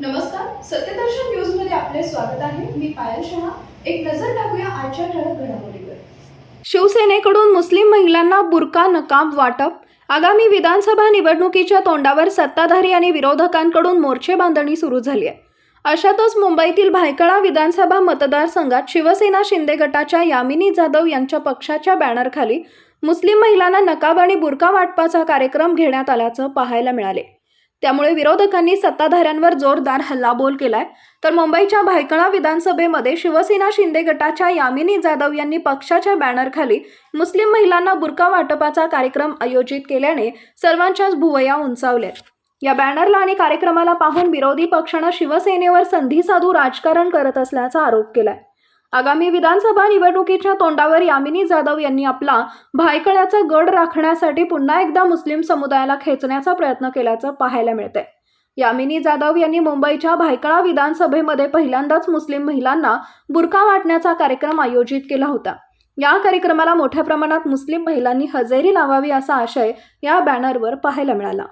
नमस्कार सत्यदर्शन न्यूजमध्ये आपले स्वागत आहे. मी पायल शहा. एक नजर टाकूया आजच्या ठळक घडामोडीवर. शिवसेनेकडून मुस्लिम महिलांना बुरका नकाब वाटप. आगामी विधानसभा निवडणुकीच्या तोंडावर सत्ताधारी आणि विरोधकांकडून मोर्चे बांधणी सुरू झाली आहे. अशातच मुंबईतील भायखळा विधानसभा मतदारसंघात शिवसेना शिंदे गटाच्या यामिनी जाधव यांच्या पक्षाच्या बॅनरखाली मुस्लिम महिलांना नकाब आणि बुरका वाटपाचा कार्यक्रम घेण्यात आल्याचं पाहायला मिळाले. त्यामुळे विरोधकांनी सत्ताधाऱ्यांवर जोरदार हल्लाबोल केलाय. तर मुंबईच्या भायखळा विधानसभेमध्ये शिवसेना शिंदे गटाच्या यामिनी जाधव यांनी पक्षाच्या बॅनरखाली मुस्लिम महिलांना बुरका वाटपाचा कार्यक्रम आयोजित केल्याने सर्वांच्याच भुवया उंचावल्यात या बॅनरला आणि कार्यक्रमाला पाहून विरोधी पक्षानं शिवसेनेवर संधी साधू राजकारण करत असल्याचा आरोप केलाय. आगामी विधानसभा निवडणुकीच्या तोंडावर यामिनी जाधव यांनी आपला भायखळ्याचा गड राखण्यासाठी पुन्हा एकदा मुस्लिम समुदायाला खेचण्याचा प्रयत्न केल्याचं पाहायला मिळतंय. यामिनी जाधव यांनी मुंबईच्या भायखळा विधानसभेमध्ये पहिल्यांदाच मुस्लिम महिलांना बुरका वाटण्याचा कार्यक्रम आयोजित केला होता. या कार्यक्रमाला मोठ्या प्रमाणात मुस्लिम महिलांनी हजेरी लावावी असा आशय या बॅनरवर पाहायला मिळाला.